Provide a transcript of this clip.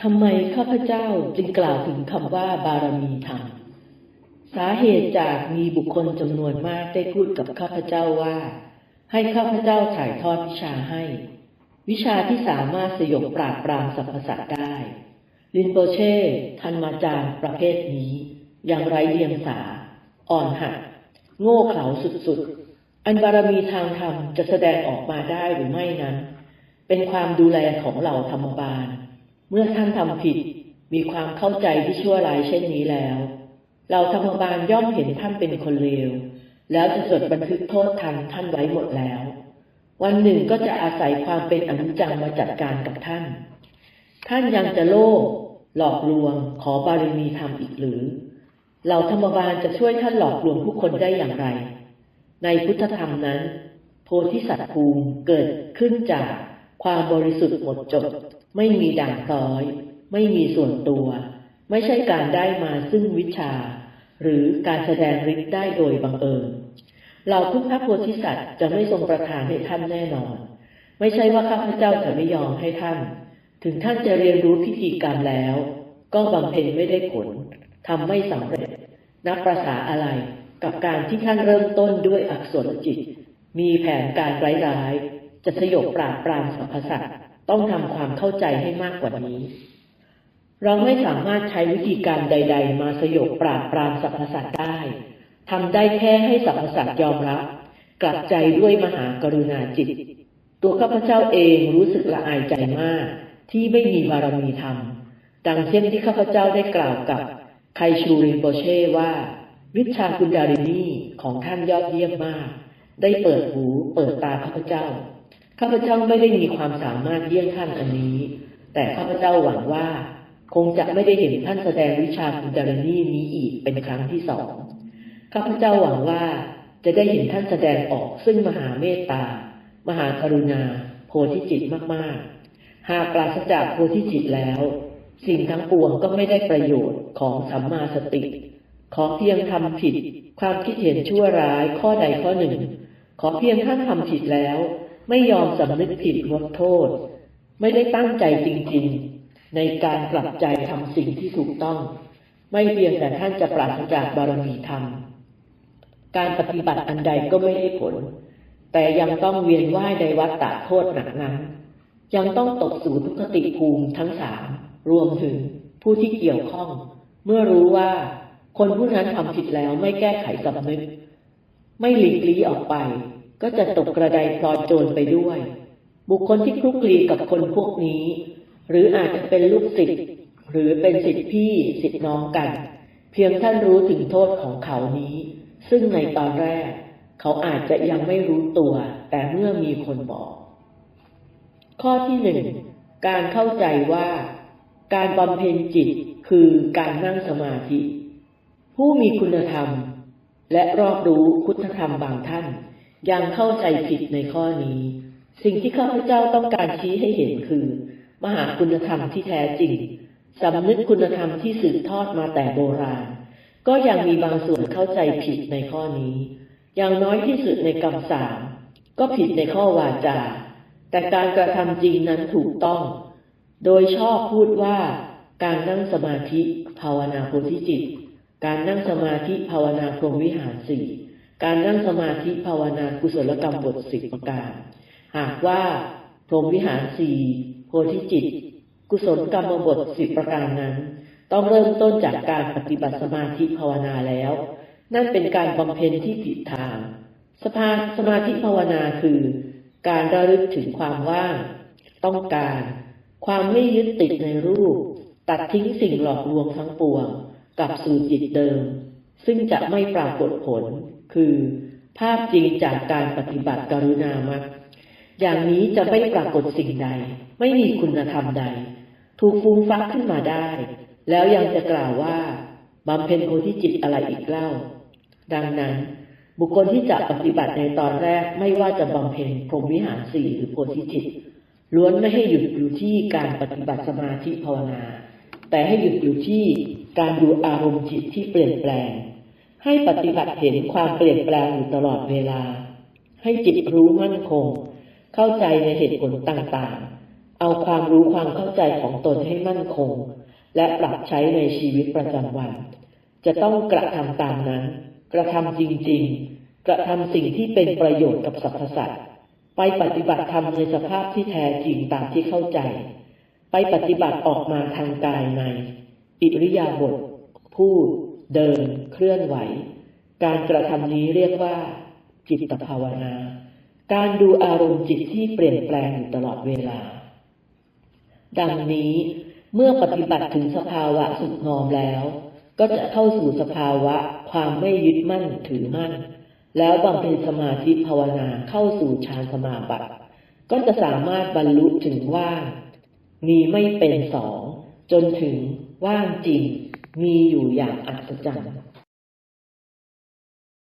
ทำไมข้าพเจ้าจึงกล่าวถึงคำว่าบารมีธรรม สาเหตุจากมีบุคคลจำนวนมากได้พูดกับข้าพเจ้าว่า ให้ข้าพเจ้าถ่ายทอดวิชาให้ วิชาที่สามารถสยบปราบปรามสรรพสัตว์ได้ ลินโปเช่ทันมาจารย์ประเภทนี้ อยังไรเดียงสา อ่อนหัดโง่เขลาสุดๆ อันบารมีทางธรรมจะแสดงออกมาได้หรือไม่นั้น เป็นความดูแลของเหล่าธรรมบาล เมื่อท่านทำผิดมีความเข้าใจที่ชั่วร้ายเช่นนี้แล้ว เราธรรมบาลย่อมเห็นท่านเป็นคนเลว แล้วจะจดบันทึกโทษทันท่านไว้หมดแล้ว วันหนึ่งก็จะอาศัยความเป็นอนิจจังมาจัดการกับท่าน ท่านยังจะโลภหลอกลวง ขอบารมีธรรมอีกหรือ เราธรรมบาลจะช่วยท่านหลอกลวงผู้คนได้อย่างไร ในพุทธธรรมนั้น โพธิสัตว์ภูมิเกิดขึ้นจากความบริสุทธิ์หมดจด ไม่มีด่างพร้อย ไม่มีส่วนตัว ไม่ใช่การได้มาซึ่งวิชา หรือการแสดงฤทธิ์ได้โดยบังเอิญเราพุทธโพธิสัตว์จะไม่ทรงประทานให้ท่านแน่นอน ไม่ใช่ว่าข้าพเจ้าจะไม่ยอมให้ท่าน ถึงท่านจะเรียนรู้พิธีกรรมแล้ว ก็บำเพ็ญไม่ได้ผลทำไม่สำเร็จ นับประษาอะไรกับการที่ท่านเริ่มต้นด้วยอักษรจิต มีแผนการร้ายๆจะสยบปราบปรามสรรพสัตว์ ต้องทำความเข้าใจให้มากกว่านี้ เราไม่สามารถใช้วิธีการใด ๆ มาสยบปราบปรามสรรพสัตว์ได้ทำได้แค่ให้สรรพสัตว์ยอมรับ กลับใจด้วยมหากรุณาจิต ตัวข้าพเจ้าเองรู้สึกละอายใจมาก ที่ไม่มีบารมีธรรม ดังเช่นที่ข้าพเจ้าได้กล่าวกับไคชูรินโปเช่ว่า วิชาคุณดารินีของท่านยอดเยี่ยมมาก ได้เปิดหูเปิดตาข้าพเจ้า ข้าพเจ้าไม่ได้มีความสามารถเยี่ยงท่านอันนี้ แต่ข้าพเจ้าหวังว่า คงจะไม่ได้เห็นท่านแสดงวิชาคุณดารินีนี้อีกเป็นครั้งที่สองข้าพเจ้าหวังว่าจะได้เห็นท่านแสดงออกซึ่งมหาเมตตา มหากรุณา โพธิจิตมากๆ หากปราศจากโพธิจิตแล้ว สิ่งทั้งปวงก็ไม่ได้ประโยชน์ของสัมมาสติ ขอเพียงทำผิด ความคิดเห็นชั่วร้ายข้อใดข้อหนึ่ง ขอเพียงท่านทำผิดแล้ว ไม่ยอมสำนึกผิดลดโทษ ไม่ได้ตั้งใจจริงๆ ในการกลับใจทำสิ่งที่ถูกต้อง ไม่เพียงแต่ท่านจะปราศจากบารมีธรรม การปฏิบัติอันใดก็ไม่ได้ผล แต่ยังต้องเวียนว่ายในวัฏฏะโทษหนักนั้น ยังต้องตกสู่ทุกขติภูมิทั้งสามรวมถึงผู้ที่เกี่ยวข้อง เมื่อรู้ว่าคนผู้นั้นทำผิดแล้วไม่แก้ไขสำนึก ไม่หลีกลี่ออกไป ก็จะตกกระไดพลอยโจรไปด้วย บุคคลที่คลุกคลีกับคนพวกนี้ หรืออาจจะเป็นลูกศิษย์หรือเป็นศิษย์พี่ศิษย์น้องกัน เพียงท่านรู้ถึงโทษของเขานี้ ซึ่งในตอนแรก เขาอาจจะยังไม่รู้ตัว แต่เมื่อมีคนบอก ข้อที่หนึ่งการเข้าใจว่า การบำเพ็ญจิตคือการนั่งสมาธิ ผู้มีคุณธรรม และรอบรู้พุทธธรรมบางท่าน ยังเข้าใจผิดในข้อนี้ สิ่งที่ข้าพเจ้าต้องการชี้ให้เห็นคือ มหาคุณธรรมที่แท้จริงสำนึกคุณธรรมที่สืบทอดมาแต่โบราณ ก็ยังมีบางส่วนเข้าใจผิดในข้อนี้ อย่างน้อยที่สุดในกรรมสามก็ผิดในข้อวาจา แต่การกระทำจริงนั้นถูกต้อง โดยชอบพูดว่า การนั่งสมาธิภาวนาโพธิจิต การนั่งสมาธิภาวนาพรหมวิหารสี่ การนั่งสมาธิภาวนากุศลกรรมบทสิบประการ หากว่าพรหมวิหารสี่โพธิจิต กุศลกรรมบทสิบประการนั้น ต้องเริ่มต้นจากการปฏิบัติสมาธิภาวนาแล้ว นั่นเป็นการบำเพ็ญที่ผิดทาง สภาสมาธิภาวนาคือ การระลึกถึงความว่าง ต้องการ ความไม่ยึดติดในรูป ตัดทิ้งสิ่งหลอกลวงทั้งปวงกลับสู่จิตเดิม ซึ่งจะไม่ปรากฏผล คือภาพจริงจากการปฏิบัติกรุณามรรคอย่างนี้จะไม่ปรากฏสิ่งใด ไม่มีคุณธรรมใด ถูกฟูมฟักขึ้นมาได้ แล้วยังจะกล่าวว่าบำเพ็ญโพธิจิตอะไรอีกเล่า ดังนั้น บุคคลที่จะปฏิบัติในตอนแรกไม่ว่าจะบำเพ็ญพรหมวิหารสี่หรือโพธิจิต ล้วนไม่ให้หยุดอยู่ที่การปฏิบัติสมาธิภาวนา แต่ให้หยุดอยู่ที่การดูอารมณ์จิตที่เปลี่ยนแปลง ให้ปฏิบัติเห็นความเปลี่ยนแปลงอยู่ตลอดเวลา ให้จิตรู้มั่นคง เข้าใจในเหตุผลต่างๆ เอาความรู้ความเข้าใจของตนให้มั่นคง และปรับใช้ในชีวิตประจำวัน จะต้องกระทำตามนั้น กระทำจริงๆ กระทำสิ่งที่เป็นประโยชน์กับสรรพสัตว์ไปปฏิบัติธรรมในสภาพที่แท้จริงตามที่เข้าใจ ไปปฏิบัติออกมาทางกายใน อิริยาบถพูด เดินเคลื่อนไหว การกระทำนี้เรียกว่า จิตภาวนา การดูอารมณ์จิตที่เปลี่ยนแปลงอยู่ตลอดเวลา ดังนี้เมื่อปฏิบัติถึงสภาวะสุขงอมแล้ว ก็จะเข้าสู่สภาวะความไม่ยึดมั่นถือมั่น แล้วบำเพ็ญสมาธิภาวนาเข้าสู่ฌานสมาบัติ ก็จะสามารถบรรลุถึงว่างมีไม่เป็นสอง จนถึงว่างจริง มีอยู่อย่างอัศจรรย์